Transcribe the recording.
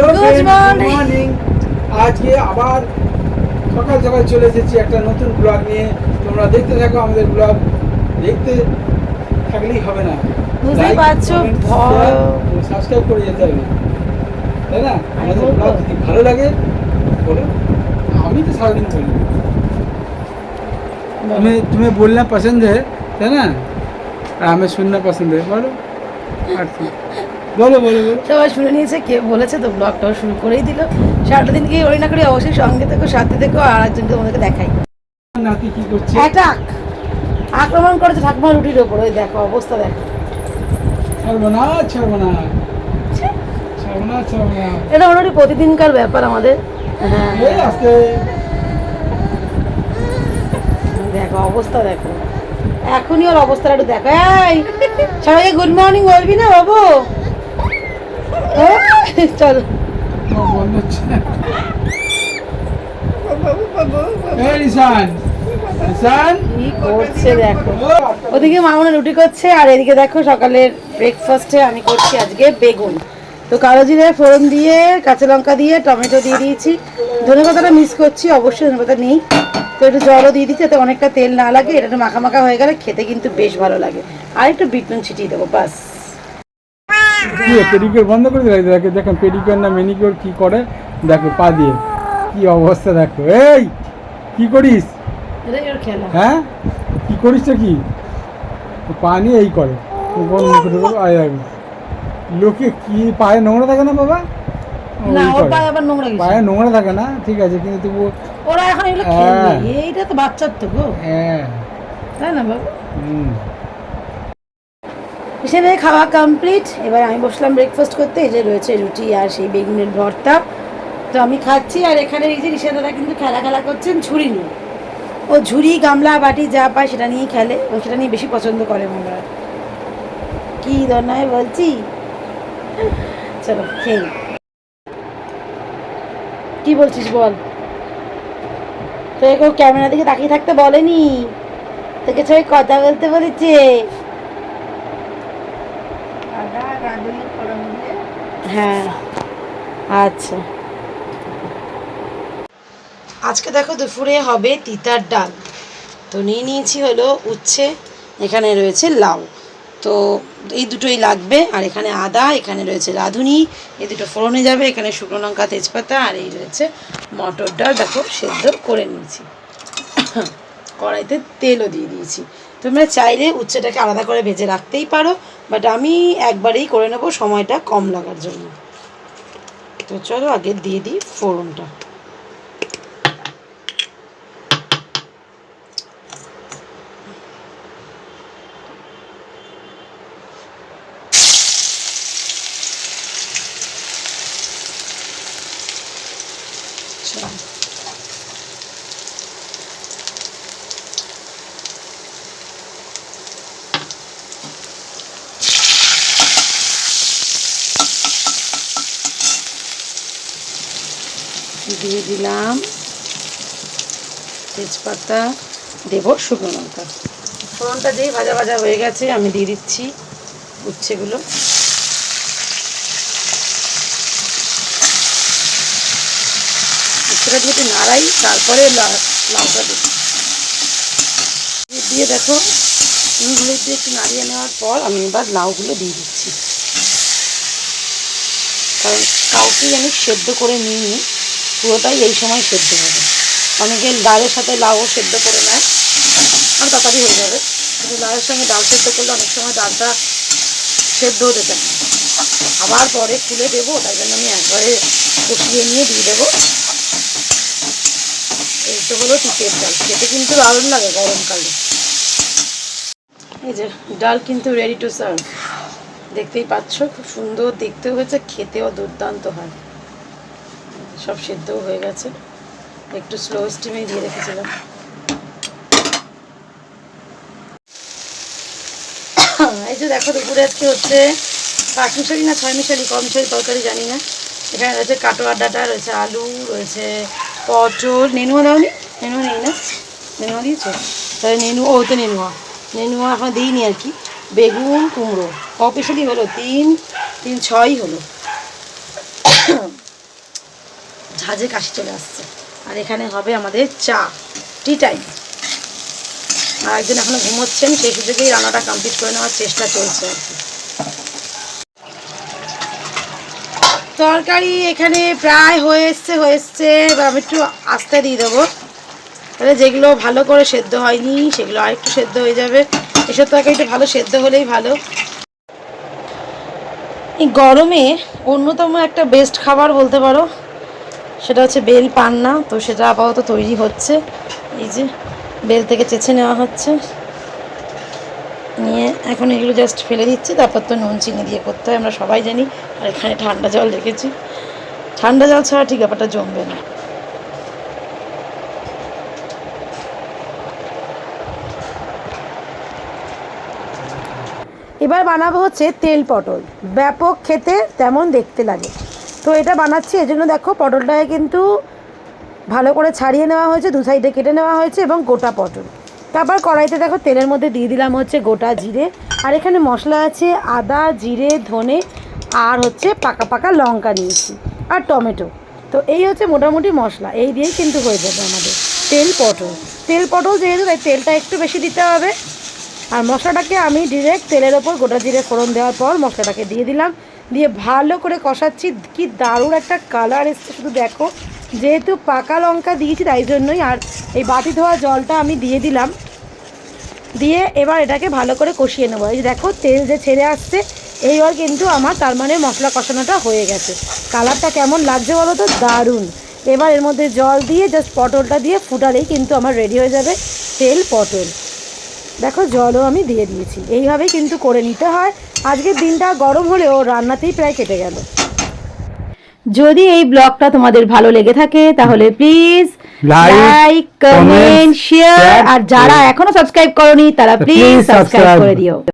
Morning আজকে আবার সকাল সকাল চলে এসেছি একটা নতুন ব্লগ নিয়ে। তোমরা দেখতে থাকো আমাদের ব্লগ দেখতে থাকলেই হবে না। বুঝতেই পারছ সাবস্ক্রাইব করে যেতে হবে। তাই না? আমাদের ব্লগ যদি ভালো লাগে বলো। আমি তো সারাদিন করি। আমি তুমি বললে পছন্দ তাই না? আমি শুননা পছন্দ है বলো। আর কি। বলো বলো সবাই শুনে নিয়েছে কে বলেছে তো ব্লগটাও শুরু করেই দিল। সারাটা দিন কি ওই না করি অবশ্যই সঙ্গে থেকো সাথে থেকো আর একজনকে তোমাদেরকে দেখাই। নাতি কি করছে? অ্যাটাক! আক্রমণ করেছে ঠাকুমা রুটির ওপর ওই দেখো অবস্থা দেখো। সর্বনাশ সর্বনাশ। সর্বনাশ সর্বনাশ। এটা মোটামুটি প্রতিদিনকার ব্যাপার আমাদের। হ্যাঁ। দেখো অবস্থা দেখো। এখনই ওর অবস্থাটা একটু দেখো। এই সবাইকে গুড মর্নিং বলবি না বাবু? চলো। ওদিকে মামুনা রুটি করছে আর এদিকে দেখো সকালের ব্রেকফাস্টে আমি করছি আজকে বেগুন। তো কালো জিরে ফোড়ন দিয়ে কাঁচা লঙ্কা দিয়ে টমেটো দিয়ে দিয়েছি। ধনে পাতাটা মিস করছি অবশ্যই ধনে পাতা নেই। তো একটু জলও দিয়ে দিচ্ছি যাতে অনেকটা তেল না লাগে। এটা একটু মাখা মাখা হয়ে গেলে খেতে কিন্তু বেশ ভালো লাগে। আর একটু বিট নুন ছিটিয়ে দেবো বাস। কি পেডিকিওর বন্ধ করে দিলে? দেখো দেখেন পেডিকিওর না মেনিকিওর কি করে? দেখো পা দিয়ে। কি অবস্থা দেখো। এই কি করিস? হ্যাঁ? কি করিস তো কি? পা নিয়ে এই করে। ও কোন মুখে ঢুকো আয় লোকে কি পায়ে নোংরা থাকে না বাবা। পায়ে নোংরা থাকে না ঠিক আছে কিন্তু তবু ওরা এখন হ্যাঁ। এইটা তো বাচ্চার তো গো। হ্যাঁ। তাই না বাবু? হুম। সেখানে খাওয়া কমপ্লিট এবার আমি বসলাম ব্রেকফাস্ট করতে, এই যে রয়েছে রুটি আর সেই বেগুনের ভর্তা। তো আমি খাচ্ছি আর এখানে এই যে রিসাদারা কিন্তু খেলা খেলা করছেন ঝুড়ি নিয়ে। ও ঝুড়ি, গামলা, বাটি যা পায় সেটা নিয়েই খেলে ও সেটা নিয়ে বেশি পছন্দ করে আমরা কি দরনায় বলছি? চলো, খেয়ে। কি বলছিস বল? তোকে কেউ ক্যামেরা দিকে তাকিয়ে থাকতে বলেনি? তোকে সবাই কথা বলতে বলেছে। হ্যাঁ আচ্ছা। আজকে দেখো দুপুরে হবে তিতার ডাল। তো নিয়ে নিয়েছি হলো উচ্ছে, এখানে রয়েছে লাউ। তো এই দুটোই লাগবে, আর এখানে আদা, এখানে রয়েছে রাঁধুনি, এই দুটো ফোড়নে যাবে, এখানে শুকনো লঙ্কা, তেজপাতা, আর এই রয়েছে মটর ডাল। দেখো সেদ্ধ করে নিয়েছি। কড়াইতে তেলও দিয়ে দিয়েছি। তোমরা চাইলে উচ্ছেটাকে আলাদা করে ভেজে রাখতেই পারো বাট আমি একবারেই করে নেব সময়টা কম লাগার জন্য। তো চলো আগে দিয়ে দিই ফোড়নটা চলো দিয়ে দিলাম। তেজপাতা দেব, শুকনো লঙ্কা। ফোড়নটা যেই ভাজা ভাজা হয়ে গেছে, আমি দিয়ে দিচ্ছি উচ্ছেগুলো। উচ্ছেটা দিয়ে নাড়াই, তারপরে লা- লাউটা দিই দিয়ে দেখো, নুনগুলো দিয়ে একটু নাড়িয়ে নেওয়ার পর আমি এবার লাউগুলো দিয়ে দিচ্ছি। কারণ কাউকেই আমি সেদ্ধ করে নিইনি। পুরোটাই এই সময় সেদ্ধ হবে। অনেকে ডালের সাথে লাউও সেদ্ধ করে নেয়। আর তাড়াতাড়ি হয়ে যাবে। কিন্তু লাউয়ের সঙ্গে ডাল সেদ্ধ করলে অনেক সময় ডালটা সেদ্ধ হতে চায় আবার পরে খুলে দেবো, তাই জন্য আমি একবারে কষিয়ে নিয়ে দিয়ে দেবো। এই তো হলো টিপের ডাল। খেতে কিন্তু দারুণ লাগে গরমকালে এই যে, ডাল কিন্তু রেডি টু সার্ভ দেখতেই পাচ্ছ, খুব সুন্দর, দেখতেও হয়েছে, খেতেও দুর্দান্ত হয়। সব সেদ্ধও হয়ে গেছে। একটু স্লো স্টিমেই দিয়ে রেখেছিলাম। এই যে দেখো দুপুরে আজকে হচ্ছে পাঁচ মিশালি না ছয় মিশালি ক মিশালি তরকারি জানি না। এখানে রয়েছে কাটোয়ার ডাটা রয়েছে আলু, রয়েছে পটল। নেনুয়া দাওনি নেনুয়া নেই না? নেনুয়া দিয়েছ? তাহলে নেনুয়া ও, তো নেনুয়া। নেনুয়া এখন দিইনি আর কি। বেগুন, কুমড়ো। ক হলো, তিন তিন, ছয়ই হলো। ঝাঁঝে কাশি চলে আসছে। আর এখানে হবে আমাদের চা টি টাইম আর একজন এখনও ঘুমোচ্ছেন, সেই সুযোগেই রান্নাটা কমপ্লিট করে নেওয়ার চেষ্টা চলছে আর কি। তরকারি এখানে প্রায় হয়ে এসছে হয়ে এসছে। এবার আমি একটু আস্তে দিয়ে দেবো। তাহলে যেগুলো ভালো করে সেদ্ধ হয়নি, সেগুলো আরেকটু সেদ্ধ হয়ে যাবে। এসব তরকারিটা ভালো সেদ্ধ হলেই ভালো। এই গরমে অন্যতম একটা বেস্ট খাবার বলতে পারো সেটা হচ্ছে বেল পান্না, তো সেটা আপাতত তৈরি হচ্ছে। এই যে বেল থেকে চেঁচে নেওয়া হচ্ছে। নিয়ে এখন এগুলো জাস্ট ফেলে দিচ্ছি, তারপর তো নুন, চিনি দিয়ে করতে হয়, আমরা সবাই জানি। আর এখানে ঠান্ডা জল রেখেছি। ঠান্ডা জল ছাড়া ঠিক ব্যাপারটা জমবে না। এবার বানাবো হচ্ছে তেল পটল। ব্যাপক খেতে তেমন দেখতে লাগে। তো এটা বানাচ্ছি এজন্য দেখো পটলটাকে কিন্তু ভালো করে ছাড়িয়ে নেওয়া হয়েছে, দু সাইডে কেটে নেওয়া হয়েছে এবং গোটা পটল। তারপর কড়াইতে দেখো তেলের মধ্যে দিয়ে দিলাম হচ্ছে গোটা জিরে, আর এখানে মশলা আছে আদা, জিরে, ধনে, আর হচ্ছে পাকা পাকা লঙ্কা নিয়েছি, আর টমেটো। তো এই হচ্ছে মোটামুটি মশলা, এই দিয়েই কিন্তু হয়ে যাবে আমাদের তেল পটল। তেল পটল যেহেতু তাই তেলটা একটু বেশি দিতে হবে। আর মশলাটাকে আমি ডিরেক্ট তেলের ওপর গোটা জিরে ফোড়ন দেওয়ার পর মশলাটাকে দিয়ে দিলাম। দিয়ে ভালো করে কষাচ্ছি। কি দারুণ একটা কালার এসছে, শুধু দেখো। যেহেতু পাকা লঙ্কা দিয়েছি, তাই জন্যই আর এই বাটি ধোয়া জলটা আমি দিয়ে দিলাম। দিয়ে এবার এটাকে ভালো করে কষিয়ে নেব। এই দেখো, তেল যে ছেড়ে আসছে, এইবার কিন্তু আমার তার মানে মশলা কষানোটা হয়ে গেছে। কালারটা কেমন লাগছে বলো তো? দারুণ। এবার এর মধ্যে জল দিয়ে জাস্ট পটলটা দিয়ে ফুটালেই কিন্তু আমার রেডি হয়ে যাবে তেল, পটল। দেখো, জলও আমি দিয়ে দিয়েছি। এইভাবেই কিন্তু করে নিতে হয়। আজকের দিনটা গরম হলেও রান্নাতেই প্রায় কেটে গেল। যদি এই ব্লগটা তোমাদের ভালো লেগে থাকে তাহলে প্লিজ লাইক কমেন্ট শেয়ার আর যারা এখনও সাবস্ক্রাইব করনি তারা প্লিজ সাবস্ক্রাইব করে দিও।